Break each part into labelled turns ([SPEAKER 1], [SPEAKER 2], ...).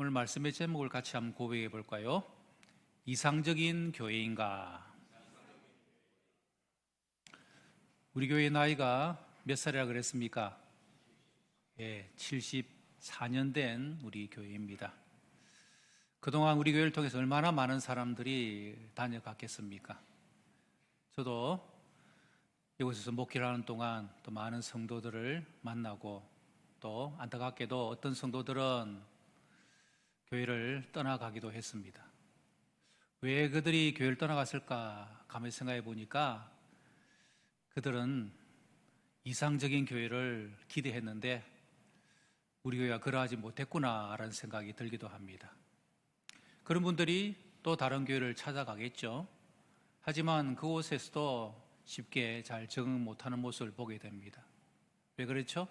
[SPEAKER 1] 오늘 말씀의 제목을 같이 한번 고백해 볼까요? 이상적인 교회인가? 우리 교회 나이가 몇 살이라 그랬습니까? 예, 74년 된 우리 교회입니다. 그동안 우리 교회를 통해서 얼마나 많은 사람들이 다녀갔겠습니까? 저도 이곳에서 목회를 하는 동안 또 많은 성도들을 만나고 또 안타깝게도 어떤 성도들은 교회를 떠나가기도 했습니다. 왜 그들이 교회를 떠나갔을까 가만히 생각해 보니까 그들은 이상적인 교회를 기대했는데 우리 교회가 그러하지 못했구나라는 생각이 들기도 합니다. 그런 분들이 또 다른 교회를 찾아가겠죠. 하지만 그곳에서도 쉽게 잘 적응 못하는 모습을 보게 됩니다. 왜 그렇죠?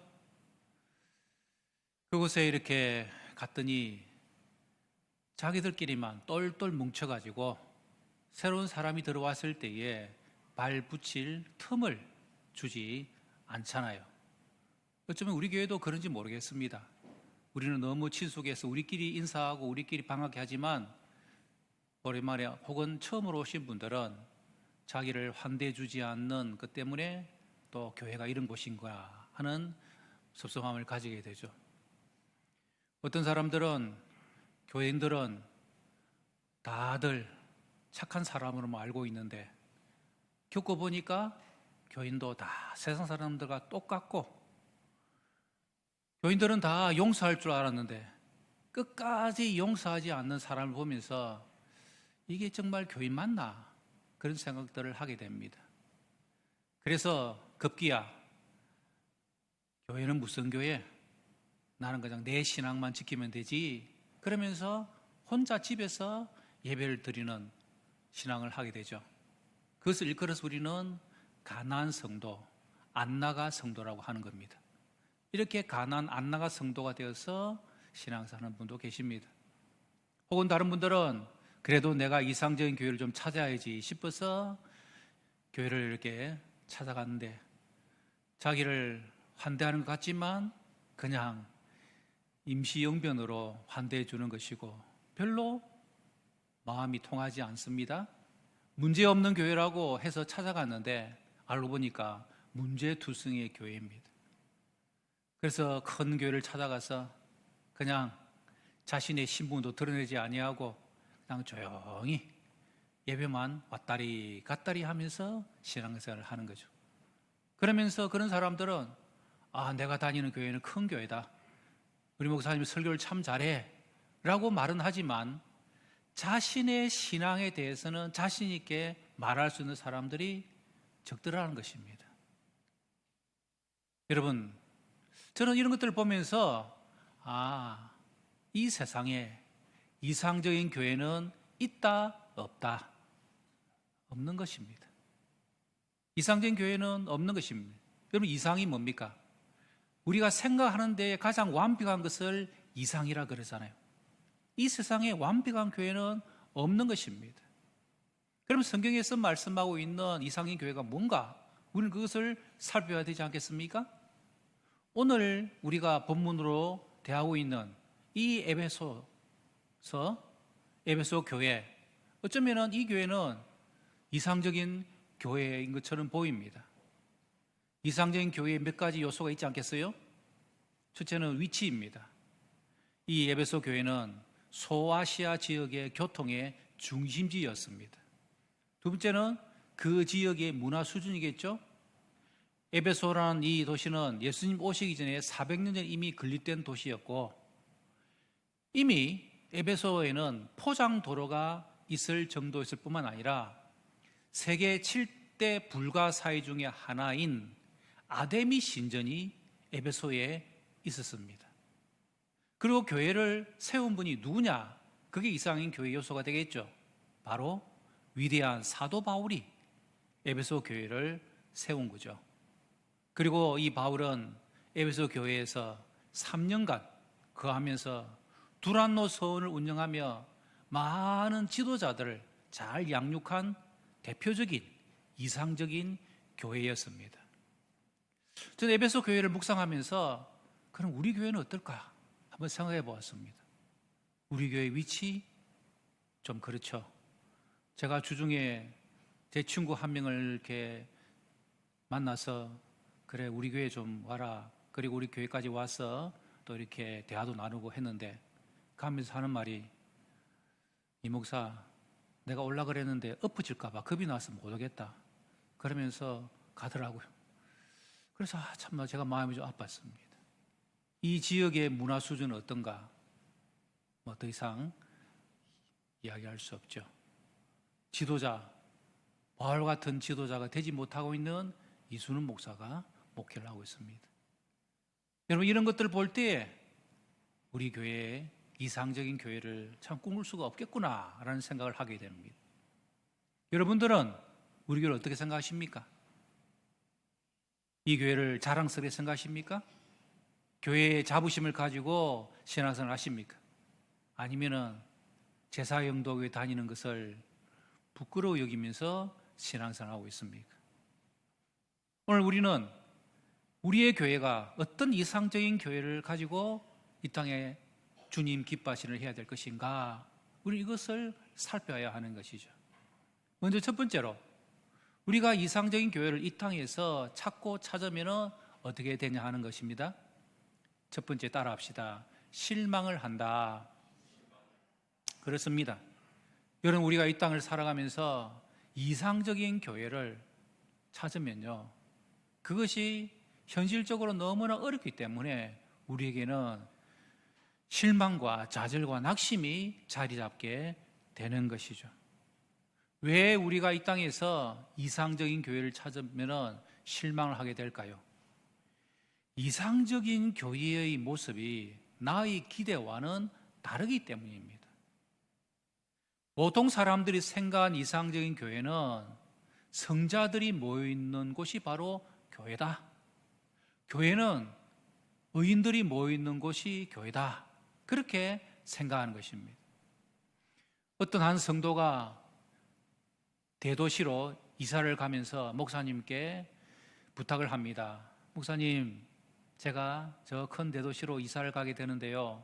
[SPEAKER 1] 그곳에 이렇게 갔더니 자기들끼리만 똘똘 뭉쳐가지고 새로운 사람이 들어왔을 때에 발 붙일 틈을 주지 않잖아요. 어쩌면 우리 교회도 그런지 모르겠습니다. 우리는 너무 친숙해서 우리끼리 인사하고 우리끼리 반갑게 하지만 오랜만에 혹은 처음으로 오신 분들은 자기를 환대해 주지 않는 것 때문에 또 교회가 이런 곳인가 하는 섭섭함을 가지게 되죠. 어떤 사람들은 교인들은 다들 착한 사람으로 알고 있는데 겪어보니까 교인도 다 세상 사람들과 똑같고 교인들은 다 용서할 줄 알았는데 끝까지 용서하지 않는 사람을 보면서 이게 정말 교인 맞나 그런 생각들을 하게 됩니다. 그래서 급기야 교회는 무슨 교회? 나는 그냥 내 신앙만 지키면 되지. 그러면서 혼자 집에서 예배를 드리는 신앙을 하게 되죠. 그것을 일컬어서 우리는 가난 성도, 안나가 성도라고 하는 겁니다. 이렇게 가난 안나가 성도가 되어서 신앙사하는 분도 계십니다. 혹은 다른 분들은 그래도 내가 이상적인 교회를 좀 찾아야지 싶어서 교회를 이렇게 찾아갔는데 자기를 환대하는 것 같지만 그냥 임시영변으로 환대해 주는 것이고 별로 마음이 통하지 않습니다. 문제 없는 교회라고 해서 찾아갔는데 알고 보니까 문제투성의 교회입니다. 그래서 큰 교회를 찾아가서 그냥 자신의 신분도 드러내지 아니하고 그냥 조용히 예배만 왔다리 갔다리 하면서 신앙생활을 하는 거죠. 그러면서 그런 사람들은 아 내가 다니는 교회는 큰 교회다. 우리 목사님이 설교를 참 잘해. 라고 말은 하지만 자신의 신앙에 대해서는 자신있게 말할 수 있는 사람들이 적더라는 것입니다. 여러분, 저는 이런 것들을 보면서, 아, 이 세상에 이상적인 교회는 있다, 없다. 없는 것입니다. 이상적인 교회는 없는 것입니다. 여러분, 이상이 뭡니까? 우리가 생각하는 데 가장 완벽한 것을 이상이라 그러잖아요. 이 세상에 완벽한 교회는 없는 것입니다. 그럼 성경에서 말씀하고 있는 이상인 교회가 뭔가? 우리는 그것을 살펴야 되지 않겠습니까? 오늘 우리가 본문으로 대하고 있는 이 에베소서, 에베소 교회, 어쩌면 이 교회는 이상적인 교회인 것처럼 보입니다. 이상적인 교회에 몇 가지 요소가 있지 않겠어요? 첫째는 위치입니다. 이 에베소 교회는 소아시아 지역의 교통의 중심지였습니다. 두 번째는 그 지역의 문화 수준이겠죠? 에베소라는 이 도시는 예수님 오시기 전에 400년 전 이미 건립된 도시였고 이미 에베소에는 포장 도로가 있을 정도였을 뿐만 아니라 세계 7대 불가사의 중에 하나인 아데미 신전이 에베소에 있었습니다. 그리고 교회를 세운 분이 누구냐? 그게 이상인 교회 요소가 되겠죠. 바로 위대한 사도 바울이 에베소 교회를 세운 거죠. 그리고 이 바울은 에베소 교회에서 3년간 거하면서 두란노 서원을 운영하며 많은 지도자들을 잘 양육한 대표적인 이상적인 교회였습니다. 저는 에베소 교회를 묵상하면서 그럼 우리 교회는 어떨까 한번 생각해 보았습니다. 우리 교회 위치 좀 그렇죠. 제가 주중에 제 친구 한 명을 이렇게 만나서 그래 우리 교회 좀 와라. 그리고 우리 교회까지 와서 또 이렇게 대화도 나누고 했는데 가면서 하는 말이 이 목사 내가 올라 그랬는데 엎어질까봐 겁이 나서 못 오겠다. 그러면서 가더라고요. 그래서 아, 참나 제가 마음이 좀 아팠습니다. 이 지역의 문화 수준은 어떤가? 뭐 더 이상 이야기할 수 없죠. 지도자, 바울 같은 지도자가 되지 못하고 있는 이수는 목사가 목회를 하고 있습니다. 여러분 이런 것들을 볼때 우리 교회에 이상적인 교회를 참 꿈을 수가 없겠구나라는 생각을 하게 됩니다. 여러분들은 우리 교회를 어떻게 생각하십니까? 이 교회를 자랑스럽게 생각하십니까? 교회의 자부심을 가지고 신앙생활 하십니까? 아니면은 제사 영도교회 다니는 것을 부끄러워 여기면서 신앙생활 하고 있습니까? 오늘 우리는 우리의 교회가 어떤 이상적인 교회를 가지고 이 땅에 주님 기뻐하시는 해야 될 것인가? 우리 이것을 살펴야 하는 것이죠. 먼저 첫 번째로 우리가 이상적인 교회를 이 땅에서 찾고 찾으면 어떻게 되냐 하는 것입니다. 첫 번째 따라합시다. 실망을 한다. 그렇습니다. 여러분 우리가 이 땅을 살아가면서 이상적인 교회를 찾으면요. 그것이 현실적으로 너무나 어렵기 때문에 우리에게는 실망과 좌절과 낙심이 자리 잡게 되는 것이죠. 왜 우리가 이 땅에서 이상적인 교회를 찾으면 실망을 하게 될까요? 이상적인 교회의 모습이 나의 기대와는 다르기 때문입니다. 보통 사람들이 생각한 이상적인 교회는 성자들이 모여 있는 곳이 바로 교회다. 교회는 의인들이 모여 있는 곳이 교회다. 그렇게 생각하는 것입니다. 어떤 한 성도가 대도시로 이사를 가면서 목사님께 부탁을 합니다. 목사님, 제가 저 큰 대도시로 이사를 가게 되는데요.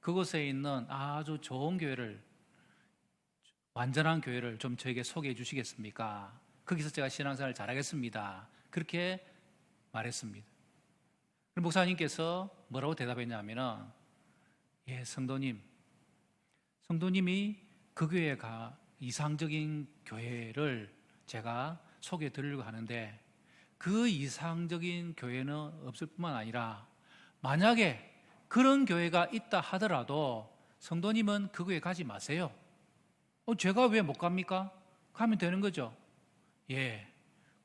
[SPEAKER 1] 그곳에 있는 아주 좋은 교회를 완전한 교회를 좀 저에게 소개해 주시겠습니까? 거기서 제가 신앙생활 잘하겠습니다. 그렇게 말했습니다. 목사님께서 뭐라고 대답했냐면은 예, 성도님. 성도님이 그 교회가 이상적인 교회를 제가 소개해 드리려고 하는데 그 이상적인 교회는 없을 뿐만 아니라 만약에 그런 교회가 있다 하더라도 성도님은 그 교회 가지 마세요. 어, 제가 왜 못 갑니까? 가면 되는 거죠. 예.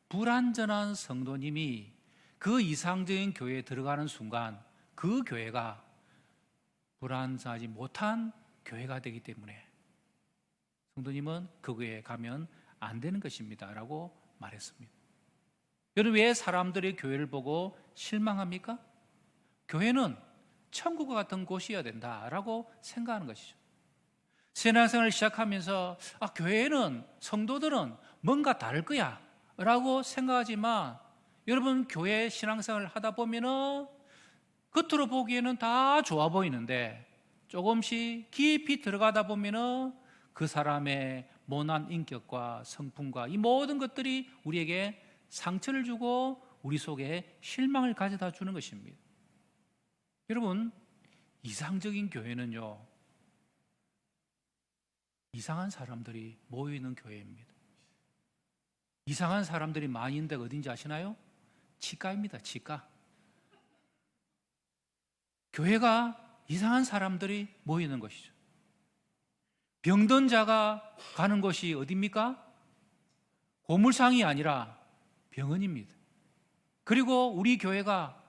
[SPEAKER 1] 불완전한 성도님이 그 이상적인 교회에 들어가는 순간 그 교회가 불완전하지 못한 교회가 되기 때문에 성도님은 그 교회에 가면 안 되는 것입니다. 라고 말했습니다. 여러분, 왜 사람들이 교회를 보고 실망합니까? 교회는 천국과 같은 곳이어야 된다라고 생각하는 것이죠. 신앙생활을 시작하면서 아, 교회는 성도들은 뭔가 다를 거야 라고 생각하지만 여러분 교회 신앙생활을 하다 보면은 겉으로 보기에는 다 좋아 보이는데 조금씩 깊이 들어가다 보면은 그 사람의 모난 인격과 성품과 이 모든 것들이 우리에게 상처를 주고 우리 속에 실망을 가져다 주는 것입니다. 여러분, 이상적인 교회는요, 이상한 사람들이 모이는 교회입니다. 이상한 사람들이 많이 있는 데가 어딘지 아시나요? 치과입니다, 치과. 교회가 이상한 사람들이 모이는 것이죠. 병든 자가 가는 곳이 어디입니까? 고물상이 아니라 병원입니다. 그리고 우리 교회가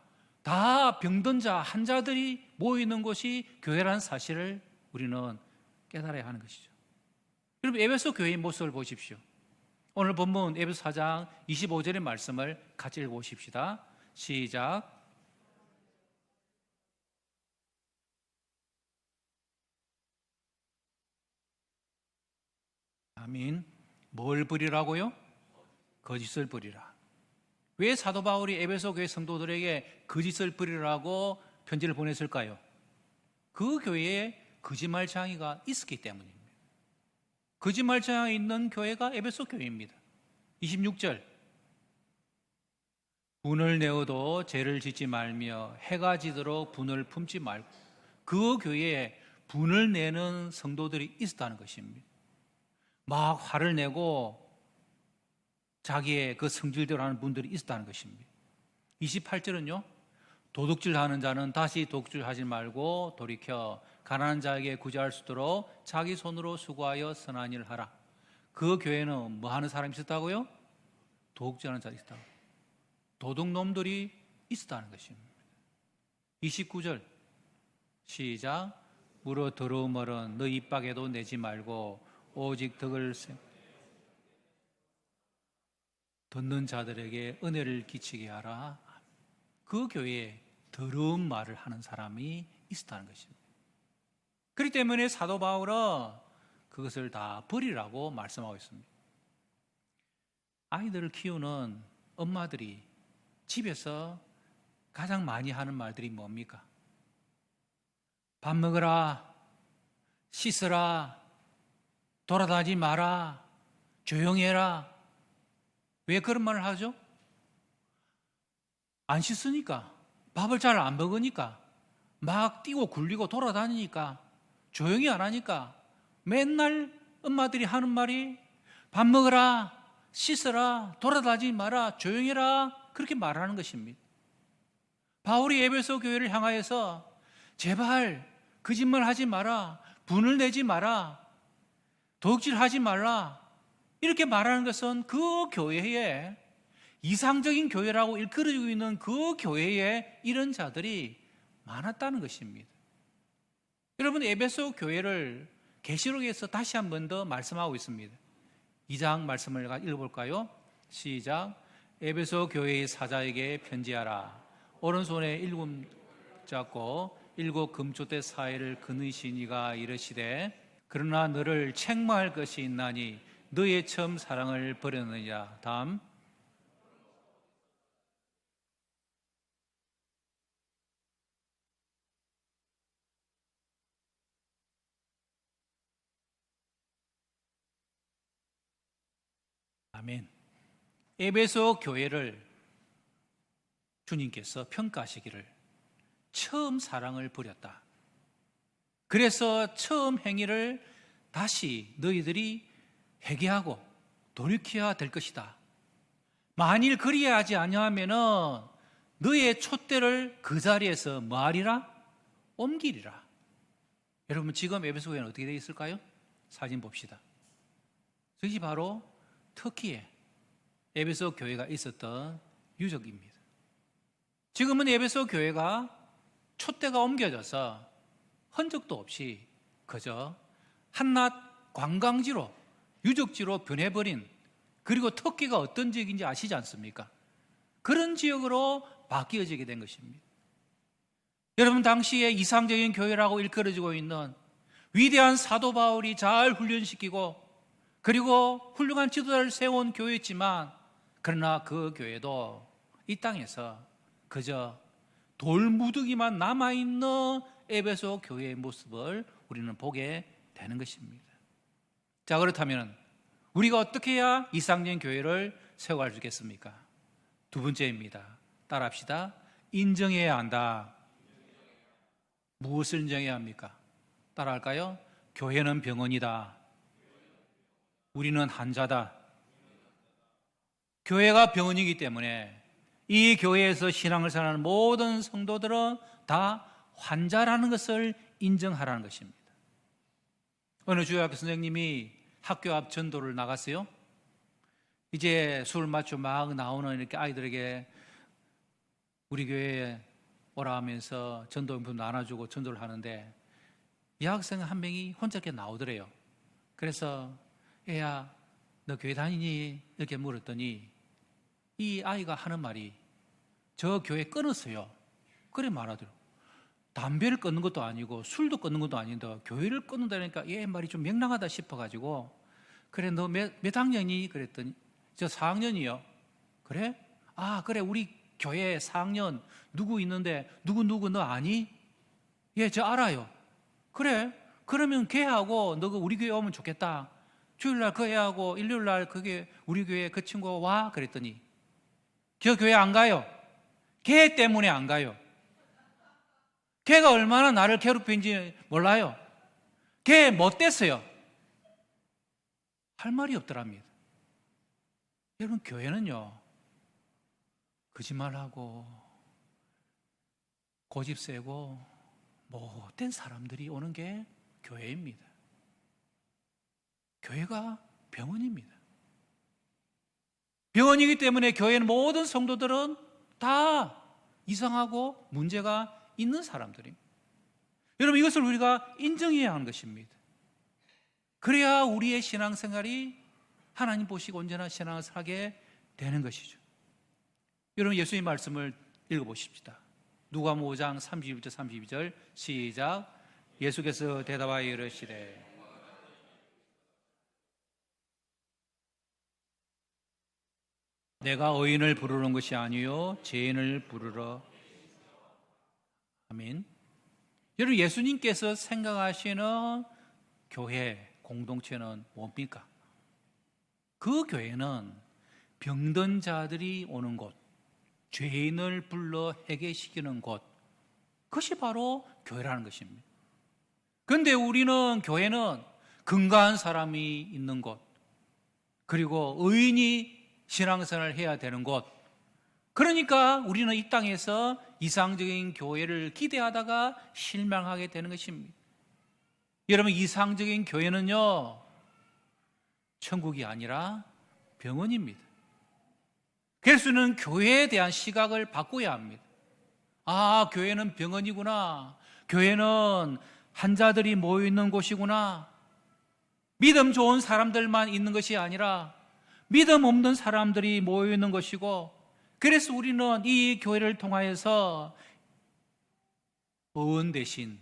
[SPEAKER 1] 다 병든 자, 환자들이 모이는 곳이 교회라는 사실을 우리는 깨달아야 하는 것이죠. 여러분, 에베소 교회의 모습을 보십시오. 오늘 본문 에베소 4장 25절의 말씀을 같이 읽어보십시다. 시작. 아민. 뭘 부리라고요? 거짓을 부리라. 왜 사도 바울이 에베소 교회 성도들에게 거짓을 부리라고 편지를 보냈을까요? 그 교회에 거짓말 장애가 있었기 때문입니다. 거짓말 장애 있는 교회가 에베소 교회입니다. 26절 분을 내어도 죄를 짓지 말며 해가 지도록 분을 품지 말고 그 교회에 분을 내는 성도들이 있었다는 것입니다. 막 화를 내고 자기의 그 성질대로 하는 분들이 있었다는 것입니다. 28절은요. 도둑질 하는 자는 다시 도둑질 하지 말고 돌이켜 가난한 자에게 구제할 수 있도록 자기 손으로 수고하여 선한 일을 하라. 그 교회는 뭐 하는 사람이 있었다고요? 도둑질하는 자가 있었다고. 도둑놈들이 있었다는 것입니다. 29절 시작 물어 더러운 말은 너 입밖에도 내지 말고 오직 덕을 세- 듣는 자들에게 은혜를 끼치게 하라. 그 교회에 더러운 말을 하는 사람이 있었다는 것입니다. 그렇기 때문에 사도 바울은 그것을 다 버리라고 말씀하고 있습니다. 아이들을 키우는 엄마들이 집에서 가장 많이 하는 말들이 뭡니까? 밥 먹어라, 씻어라, 돌아다니지 마라, 조용해라. 왜 그런 말을 하죠? 안 씻으니까, 밥을 잘 안 먹으니까, 막 뛰고 굴리고 돌아다니니까, 조용히 안 하니까, 맨날 엄마들이 하는 말이 밥 먹어라, 씻어라, 돌아다니지 마라, 조용해라, 그렇게 말하는 것입니다. 바울이 에베소 교회를 향하여서 제발 거짓말 하지 마라, 분을 내지 마라, 도둑질 하지 말라, 이렇게 말하는 것은 그 교회에 이상적인 교회라고 일컬어지고 있는 그 교회에 이런 자들이 많았다는 것입니다. 여러분 에베소 교회를 계시록에서 다시 한 번 더 말씀하고 있습니다. 2장 말씀을 읽어볼까요? 시작. 에베소 교회의 사자에게 편지하라. 오른손에 일곱 잡고 일곱 금조대 사이를 그느시니가 이르시되 그러나 너를 책망할 것이 있나니 너의 처음 사랑을 버렸느냐. 다음. 아멘. 에베소 교회를 주님께서 평가하시기를 처음 사랑을 버렸다. 그래서 처음 행위를 다시 너희들이 회개하고 돌이켜야 될 것이다. 만일 그리하지 아니하면은 너의 촛대를 그 자리에서 뭐하리라? 옮기리라. 여러분 지금 에베소 교회는 어떻게 되어 있을까요? 사진 봅시다. 저기 바로 터키에 에베소 교회가 있었던 유적입니다. 지금은 에베소 교회가 촛대가 옮겨져서 흔적도 없이 그저 한낱 관광지로 유적지로 변해버린 그리고 터키가 어떤 지역인지 아시지 않습니까? 그런 지역으로 바뀌어지게 된 것입니다. 여러분 당시에 이상적인 교회라고 일컬어지고 있는 위대한 사도 바울이 잘 훈련시키고 그리고 훌륭한 지도자를 세운 교회였지만 그러나 그 교회도 이 땅에서 그저 돌무더기만 남아있는 에베소 교회의 모습을 우리는 보게 되는 것입니다. 자, 그렇다면 우리가 어떻게 해야 이상적인 교회를 세워갈 수 있겠습니까? 두 번째입니다. 따라합시다. 인정해야 한다. 무엇을 인정해야 합니까? 따라할까요? 교회는 병원이다. 우리는 환자다. 교회가 병원이기 때문에 이 교회에서 신앙을 생활하는 모든 성도들은 다 환자라는 것을 인정하라는 것입니다. 어느 주일학교 선생님이 학교 앞 전도를 나갔어요. 이제 술 맞추 막 나오는 이렇게 아이들에게 우리 교회에 오라 하면서 전도용품 나눠주고 전도를 하는데 여학생 한 명이 혼자 이렇게 나오더래요. 그래서 애야, 너 교회 다니니? 이렇게 물었더니 이 아이가 하는 말이 저 교회 끊었어요. 그래 말하더라고. 담배를 끊는 것도 아니고 술도 끊는 것도 아닌데 교회를 끊는다니까 얘 말이 좀 명랑하다 싶어가지고 그래 너 몇 몇 학년이 그랬더니 저 4학년이요. 그래? 아 그래 우리 교회 4학년 누구 있는데 누구 누구 너 아니? 예 저 알아요. 그래 그러면 걔하고 너가 우리 교회 오면 좋겠다. 주일날 그 애하고 일요일날 그게 우리 교회 그 친구가 와 그랬더니 저 교회 안 가요. 걔 때문에 안 가요. 걔가 얼마나 나를 괴롭힌지 몰라요. 걔 못됐어요. 할 말이 없더랍니다. 여러분 교회는요 거짓말하고 고집 세고 못된 사람들이 오는 게 교회입니다. 교회가 병원입니다. 병원이기 때문에 교회는 모든 성도들은 다 이상하고 문제가 있는 사람들입니다. 여러분 이것을 우리가 인정해야 하는 것입니다. 그래야 우리의 신앙생활이 하나님 보시고 언제나 신앙을 하게 되는 것이죠. 여러분 예수님 말씀을 읽어보십시다. 누가복음 5장 31절 32절 시작 예수께서 대답하여 이르시되 내가 의인을 부르는 것이 아니요 죄인을 부르러 아멘. 여러분 예수님께서 생각하시는 교회 공동체는 뭡니까? 그 교회는 병든 자들이 오는 곳, 죄인을 불러 회개시키는 곳, 그것이 바로 교회라는 것입니다. 그런데 우리는 교회는 건강한 사람이 있는 곳, 그리고 의인이 신앙생활을 해야 되는 곳, 그러니까 우리는 이 땅에서 이상적인 교회를 기대하다가 실망하게 되는 것입니다. 여러분, 이상적인 교회는요, 천국이 아니라 병원입니다. 그래서 우리는 교회에 대한 시각을 바꿔야 합니다. 아, 교회는 병원이구나. 교회는 환자들이 모여 있는 곳이구나. 믿음 좋은 사람들만 있는 것이 아니라 믿음 없는 사람들이 모여 있는 것이고 그래서 우리는 이 교회를 통하여서 의원 대신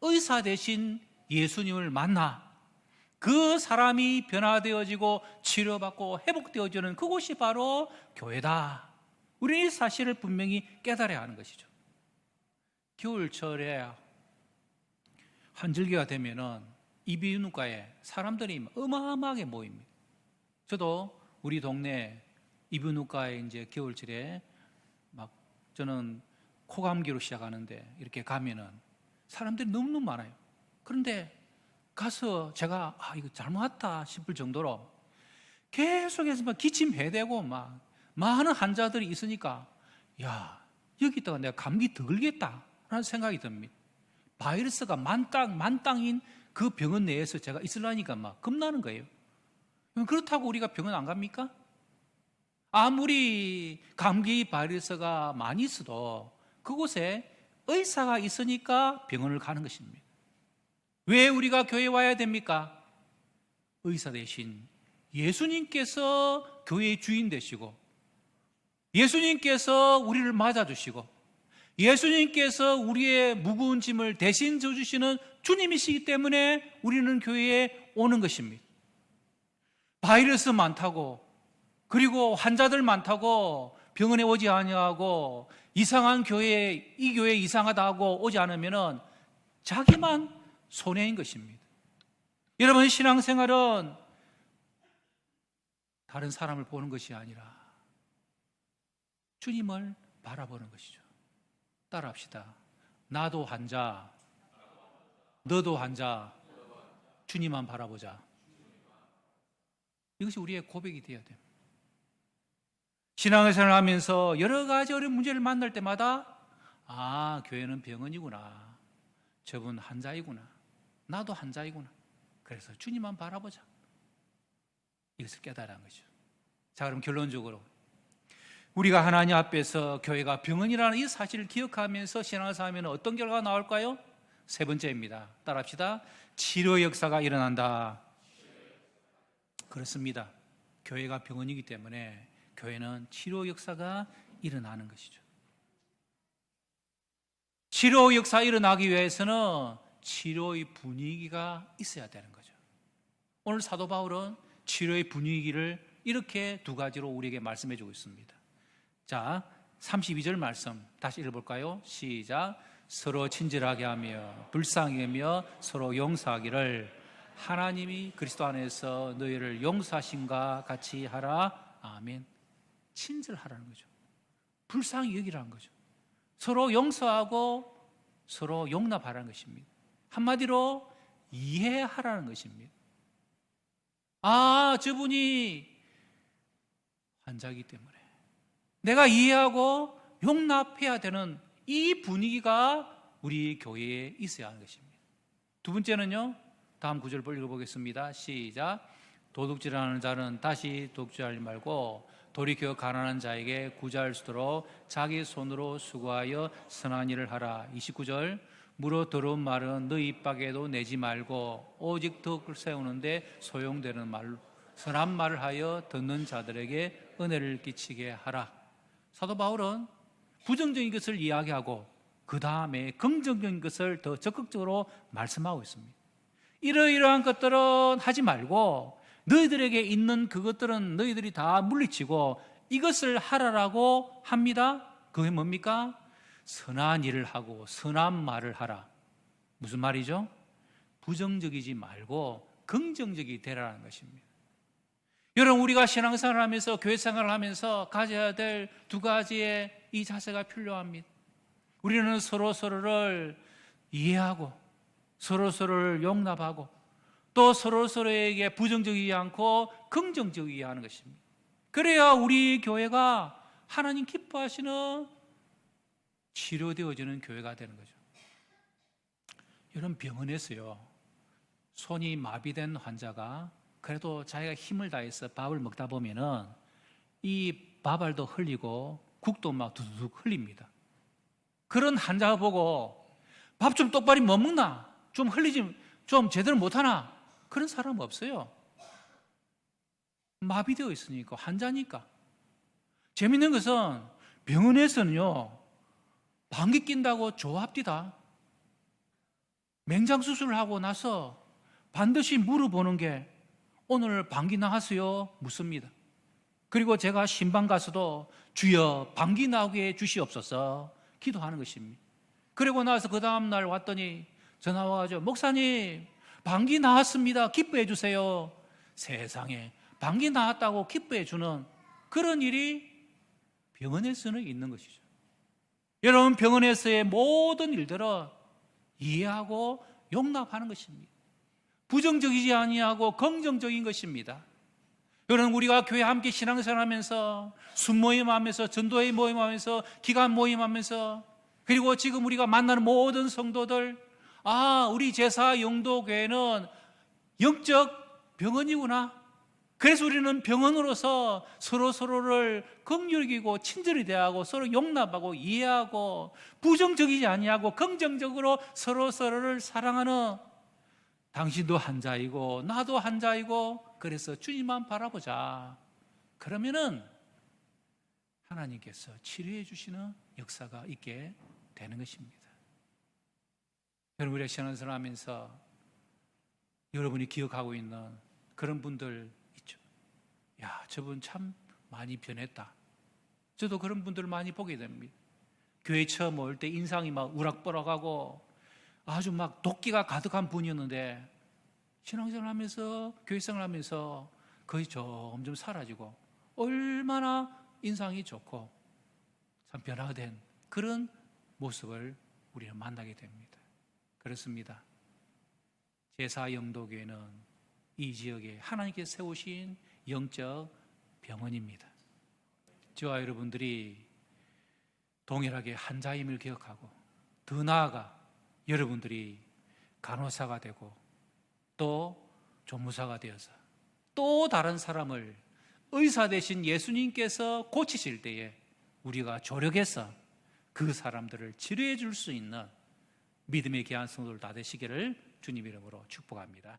[SPEAKER 1] 의사 대신 예수님을 만나 그 사람이 변화되어지고 치료받고 회복되어지는 그곳이 바로 교회다. 우리는 이 사실을 분명히 깨달아야 하는 것이죠. 겨울철에 환절기가 되면은 이비인후과에 사람들이 어마어마하게 모입니다. 저도 우리 동네 이비인후과에 이제 겨울철에 막 저는 코감기로 시작하는데 이렇게 가면은 사람들이 너무너무 많아요. 그런데 가서 제가 아 이거 잘못 왔다 싶을 정도로 계속해서 막 기침 해대고 막 많은 환자들이 있으니까 야 여기 있다가 내가 감기 더 걸겠다라는 생각이 듭니다. 바이러스가 만땅 만땅인 그 병원 내에서 제가 있으려니까 막 겁나는 거예요. 그렇다고 우리가 병원 안 갑니까? 아무리 감기 바이러스가 많이 있어도 그곳에 의사가 있으니까 병원을 가는 것입니다. 왜 우리가 교회 와야 됩니까? 의사 대신 예수님께서 교회의 주인 되시고 예수님께서 우리를 맞아주시고 예수님께서 우리의 무거운 짐을 대신 져주시는 주님이시기 때문에 우리는 교회에 오는 것입니다. 바이러스 많다고 그리고 환자들 많다고 병원에 오지 아니하고 이상한 교회 이 교회 이상하다 하고 오지 않으면은 자기만 손해인 것입니다. 여러분 신앙생활은 다른 사람을 보는 것이 아니라 주님을 바라보는 것이죠. 따라합시다. 나도 환자, 너도 환자, 주님만 바라보자. 이것이 우리의 고백이 되어야 됩니다. 신앙생활을 하면서 여러 가지 어려운 문제를 만날 때마다 아, 교회는 병원이구나. 저분 환자이구나. 나도 환자이구나. 그래서 주님만 바라보자. 이것을 깨달은 거죠. 자, 그럼 결론적으로 우리가 하나님 앞에서 교회가 병원이라는 이 사실을 기억하면서 신앙을 하면 어떤 결과가 나올까요? 세 번째입니다. 따라합시다. 치료 역사가 일어난다. 그렇습니다. 교회가 병원이기 때문에 교회는 치료 역사가 일어나는 것이죠. 치료 역사 일어나기 위해서는 치료의 분위기가 있어야 되는 거죠. 오늘 사도 바울은 치료의 분위기를 이렇게 두 가지로 우리에게 말씀해 주고 있습니다. 자, 32절 말씀 다시 읽어볼까요? 시작. 서로 친절하게 하며 불쌍히 하며 서로 용서하기를 하나님이 그리스도 안에서 너희를 용서하신과 같이 하라. 아멘. 친절하라는 거죠. 불쌍히 여기라는 거죠. 서로 용서하고 서로 용납하라는 것입니다. 한마디로 이해하라는 것입니다. 아, 저분이 환자이기 때문에 내가 이해하고 용납해야 되는 이 분위기가 우리 교회에 있어야 하는 것입니다. 두 번째는요. 다음 구절 읽어보겠습니다. 시작. 도둑질하는 자는 다시 도둑질하지 말고 돌이켜 가난한 자에게 구제할 수 있도록 자기 손으로 수고하여 선한 일을 하라. 29절. 물어 들어온 말은 너희 입 밖에도 내지 말고 오직 덕을 세우는데 소용되는 말로 선한 말을 하여 듣는 자들에게 은혜를 끼치게 하라. 사도 바울은 부정적인 것을 이야기하고 그 다음에 긍정적인 것을 더 적극적으로 말씀하고 있습니다. 이러이러한 것들은 하지 말고 너희들에게 있는 그것들은 너희들이 다 물리치고 이것을 하라라고 합니다. 그게 뭡니까? 선한 일을 하고 선한 말을 하라. 무슨 말이죠? 부정적이지 말고 긍정적이 되라는 것입니다. 여러분 우리가 신앙생활을 하면서 교회 생활을 하면서 가져야 될 두 가지의 이 자세가 필요합니다. 우리는 서로 서로를 이해하고 서로 서로를 용납하고 또 서로 서로에게 부정적이지 않고 긍정적이게 하는 것입니다. 그래야 우리 교회가 하나님 기뻐하시는 치료되어지는 교회가 되는 거죠. 여러분 병원에서요 손이 마비된 환자가 그래도 자기가 힘을 다해서 밥을 먹다 보면은 이 밥알도 흘리고 국도 막 두둑 흘립니다. 그런 환자 보고 밥 좀 똑바로 못 먹나? 좀 흘리지 좀 제대로 못 하나? 그런 사람 없어요. 마비되어 있으니까 환자니까. 재밌는 것은 병원에서는요 방귀 낀다고 조합디다. 맹장 수술을 하고 나서 반드시 물어보는 게 오늘 방귀 나왔어요? 묻습니다. 그리고 제가 신방 가서도 주여 방귀 나오게 해 주시옵소서 기도하는 것입니다. 그리고 나서 그 다음날 왔더니 전화 와가지고 목사님 방귀 나왔습니다. 기뻐해 주세요. 세상에 방귀 나왔다고 기뻐해 주는 그런 일이 병원에서는 있는 것이죠. 여러분 병원에서의 모든 일들은 이해하고 용납하는 것입니다. 부정적이지 아니하고 긍정적인 것입니다. 여러분 우리가 교회 함께 신앙생활하면서 순모임하면서 전도회 모임하면서 기간 모임하면서 그리고 지금 우리가 만나는 모든 성도들 아 우리 제사 영도 교회는 영적 병원이구나. 그래서 우리는 병원으로서 서로 서로를 긍휼히고 친절히 대하고 서로 용납하고 이해하고 부정적이지 아니하고 긍정적으로 서로 서로를 사랑하는 당신도 한자이고 나도 한자이고 그래서 주님만 바라보자. 그러면은 하나님께서 치료해 주시는 역사가 있게 되는 것입니다. 여러분 우리가 신앙생활 하면서 여러분이 기억하고 있는 그런 분들 있죠. 야, 저분 참 많이 변했다. 저도 그런 분들을 많이 보게 됩니다. 교회 처음 올 때 인상이 막 우락부락하고 아주 막 도끼가 가득한 분이었는데 신앙생활 하면서 교회생활 하면서 거의 점점 사라지고 얼마나 인상이 좋고 참 변화된 그런 모습을 우리는 만나게 됩니다. 그렇습니다. 제사 영도교회는 이 지역에 하나님께 세우신 영적 병원입니다. 저와 여러분들이 동일하게 한자임을 기억하고 더 나아가 여러분들이 간호사가 되고 또 조무사가 되어서 또 다른 사람을 의사 되신 예수님께서 고치실 때에 우리가 조력해서 그 사람들을 치료해 줄 수 있는 믿음의 귀한 성도들 다 되시기를 주님 이름으로 축복합니다.